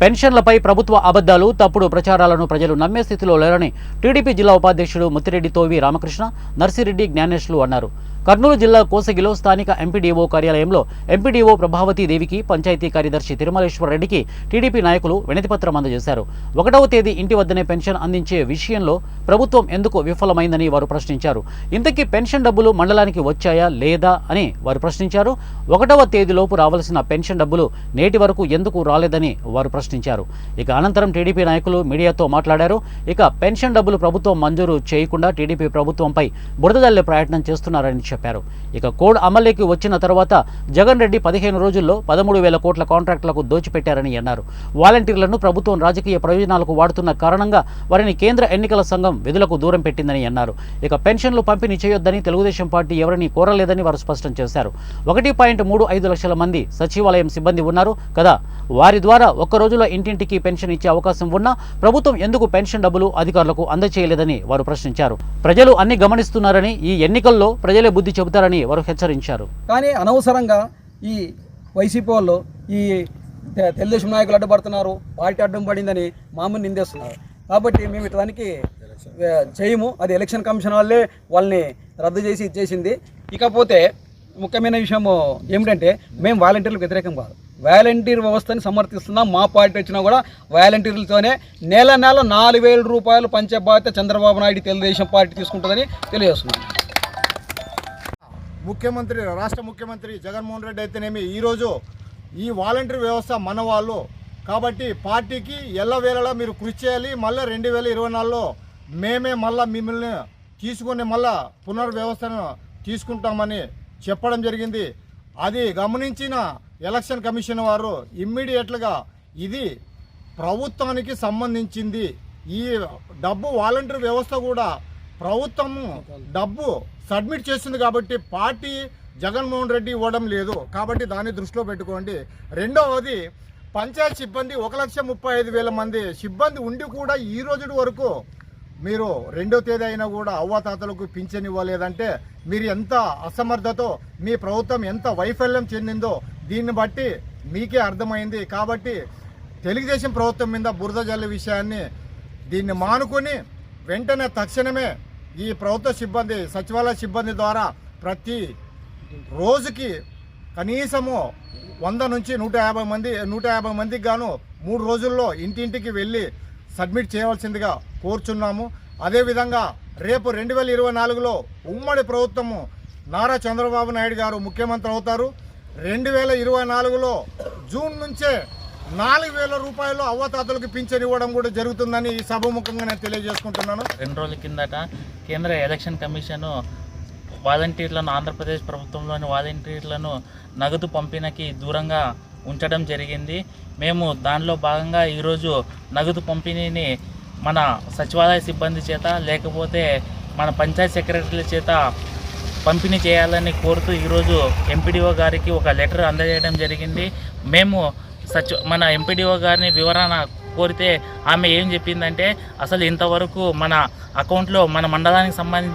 పెన్షన్లపై ప్రభుత్వ అబద్ధాలు తప్పుడు ప్రచారాలను ప్రజలు నమ్మే స్థితిలో లేరని టీడీపీ జిల్లా ఉపాధ్యక్షుడు ముత్తిరెడ్డి తోవి రామకృష్ణ నర్సిరెడ్డి జ్ఞానేష్లు అన్నారు. కర్నూలు జిల్లా కోసగిలో స్థానిక ఎంపీడీఓ కార్యాలయంలో ఎంపీడీఓ ప్రభావతి దేవికి పంచాయతీ కార్యదర్శి తిరుమలేశ్వర రెడ్డికి టీడీపీ నాయకులు వినతిపత్రం అందజేశారు. ఒకటవ తేదీ ఇంటి వద్దనే పెన్షన్ అందించే విషయంలో ప్రభుత్వం ఎందుకు విఫలమైందని వారు ప్రశ్నించారు. ఇంతకీ పెన్షన్ డబ్బులు మండలానికి వచ్చాయా లేదా అని వారు ప్రశ్నించారు. ఒకటవ తేదీలోపు రావాల్సిన పెన్షన్ డబ్బులు నేటి వరకు ఎందుకు రాలేదని వారు ప్రశ్నించారు. ఇక అనంతరం టీడీపీ నాయకులు మీడియాతో మాట్లాడారు. ఇక పెన్షన్ డబ్బులు ప్రభుత్వం మంజూరు చేయకుండా టీడీపీ ప్రభుత్వంపై బురదజల్లే ప్రయత్నం చేస్తున్నారని చెప్పారు. ఇక కోడ్ అమల్లోకి వచ్చిన తర్వాత జగన్ రెడ్డి పదిహేను రోజుల్లో పదమూడు వేల కోట్ల కాంట్రాక్టులకు దోచిపెట్టారని అన్నారు. వాలంటీర్లను ప్రభుత్వం రాజకీయ ప్రయోజనాలకు వాడుతున్న కారణంగా వారిని కేంద్ర ఎన్నికల సంఘం విధులకు దూరం పెట్టిందని అన్నారు. ఇక పెన్షన్లు పంపిణీ చేయొద్దని తెలుగుదేశం పార్టీ ఎవరిని కోరలేదని వారు స్పష్టం చేశారు. ఒకటి పాయింట్ మూడు ఐదు లక్షల మంది సచివాలయం సిబ్బంది ఉన్నారు కదా వారి ద్వారా ఒక్క రోజులో ఇంటింటికి పెన్షన్ ఇచ్చే అవకాశం ఉన్నా ప్రభుత్వం ఎందుకు పెన్షన్ డబ్బులు అధికారులకు అందచేయలేదని వారు ప్రశ్నించారు. ప్రజలు అన్ని గమనిస్తున్నారని ఈ ఎన్నికల్లో ప్రజలే బుద్ధి చెబుతారని వారు హెచ్చరించారు. కానీ అనవసరంగా ఈ వైసీపీ వాళ్ళు ఈ తెలుగుదేశం నాయకులు అడ్డుపడుతున్నారు పార్టీ అడ్డం పడిందని మామూలు నిందేస్తున్నారు. కాబట్టి మేము దానికి చేయము. అది ఎలక్షన్ కమిషన్ వాళ్ళే వాళ్ళని రద్దు చేసి ఇచ్చేసింది. ఇకపోతే ముఖ్యమైన విషయం ఏమిటంటే మేము వాలంటీర్లకు వ్యతిరేకం కాదు. వాలంటీర్ వ్యవస్థని సమర్థిస్తున్నాం మా పార్టీ వచ్చినా కూడా వాలంటీర్లతోనే నెల నెల నాలుగు వేల రూపాయలు పంచే బాధ్యత చంద్రబాబు నాయుడు తెలుగుదేశం పార్టీ తీసుకుంటుందని తెలియజేస్తున్నాను ముఖ్యమంత్రి రాష్ట్ర ముఖ్యమంత్రి జగన్మోహన్ రెడ్డి అయితేనేమి ఈరోజు ఈ వాలంటీర్ వ్యవస్థ మన వాళ్ళు. కాబట్టి పార్టీకి ఎల్లవేళలా మీరు కృషి చేయాలి. మళ్ళీ రెండు వేల ఇరవై నాలుగులో మేమే మళ్ళీ మిమ్మల్ని తీసుకుని మళ్ళా పునర్వ్యవస్థను తీసుకుంటామని చెప్పడం జరిగింది. అది గమనించిన ఎలక్షన్ కమిషన్ వారు ఇమ్మీడియట్లుగా ఇది ప్రభుత్వానికి సంబంధించింది. ఈ డబ్బు వాలంటీర్ వ్యవస్థ కూడా ప్రభుత్వము డబ్బు సబ్మిట్ చేస్తుంది కాబట్టి పార్టీ జగన్మోహన్ రెడ్డి ఇవ్వడం లేదు. కాబట్టి దాన్ని దృష్టిలో పెట్టుకోండి. రెండవది పంచాయత్ సిబ్బంది ఒక లక్ష ముప్పై ఐదు వేల మంది సిబ్బంది ఉండి కూడా ఈ రోజు వరకు మీరు రెండో తేదీ అయినా కూడా అవ్వాతాతలకు పింఛన్ ఇవ్వలేదంటే మీరు ఎంత అసమర్థతో మీ ప్రభుత్వం ఎంత వైఫల్యం చెందిందో దీన్ని బట్టి మీకే అర్థమైంది. కాబట్టి తెలుగుదేశం ప్రభుత్వం మీద బురద జల్లు విషయాన్ని దీన్ని మానుకొని వెంటనే తక్షణమే ఈ ప్రభుత్వ సిబ్బంది సచివాలయ సిబ్బంది ద్వారా ప్రతి రోజుకి కనీసము వంద నుంచి నూట యాభై మంది నూట యాభై మందికి గాను మూడు రోజుల్లో ఇంటింటికి వెళ్ళి సబ్మిట్ చేయవలసిందిగా కోరుచున్నాము. అదేవిధంగా రేపు రెండు వేల ఇరవై నాలుగులో ఉమ్మడి ప్రభుత్వము నారా చంద్రబాబు నాయుడు గారు ముఖ్యమంత్రి అవుతారు. రెండు వేల ఇరవై నాలుగులో జూన్ నుంచే నాలుగు వేల రూపాయలు అవ్వతాతలకు పింఛన్ ఇవ్వడం కూడా జరుగుతుందని ఈ సభముఖంగా నేను తెలియజేసుకుంటున్నాను. రెండు రోజుల కిందట కేంద్ర ఎలక్షన్ కమిషన్ వాలంటీర్లను ఆంధ్రప్రదేశ్ ప్రభుత్వంలోని వాలంటీర్లను నగదు పంపిణీకి దూరంగా ఉంచడం జరిగింది. మేము దానిలో భాగంగా ఈరోజు నగదు పంపిణీని మన సచివాలయ సిబ్బంది చేత లేకపోతే మన పంచాయత్ సెక్రటరీల చేత పంపిణీ చేయాలని కోరుతూ ఈరోజు ఎంపీడీఓ గారికి ఒక లెటర్ అందజేయడం జరిగింది. మేము సచి మన ఎంపీడీఓ గారిని వివరణ కోరితే ఆమె ఏం చెప్పిందంటే అసలు ఇంతవరకు మన అకౌంట్లో మన మండలానికి సంబంధించి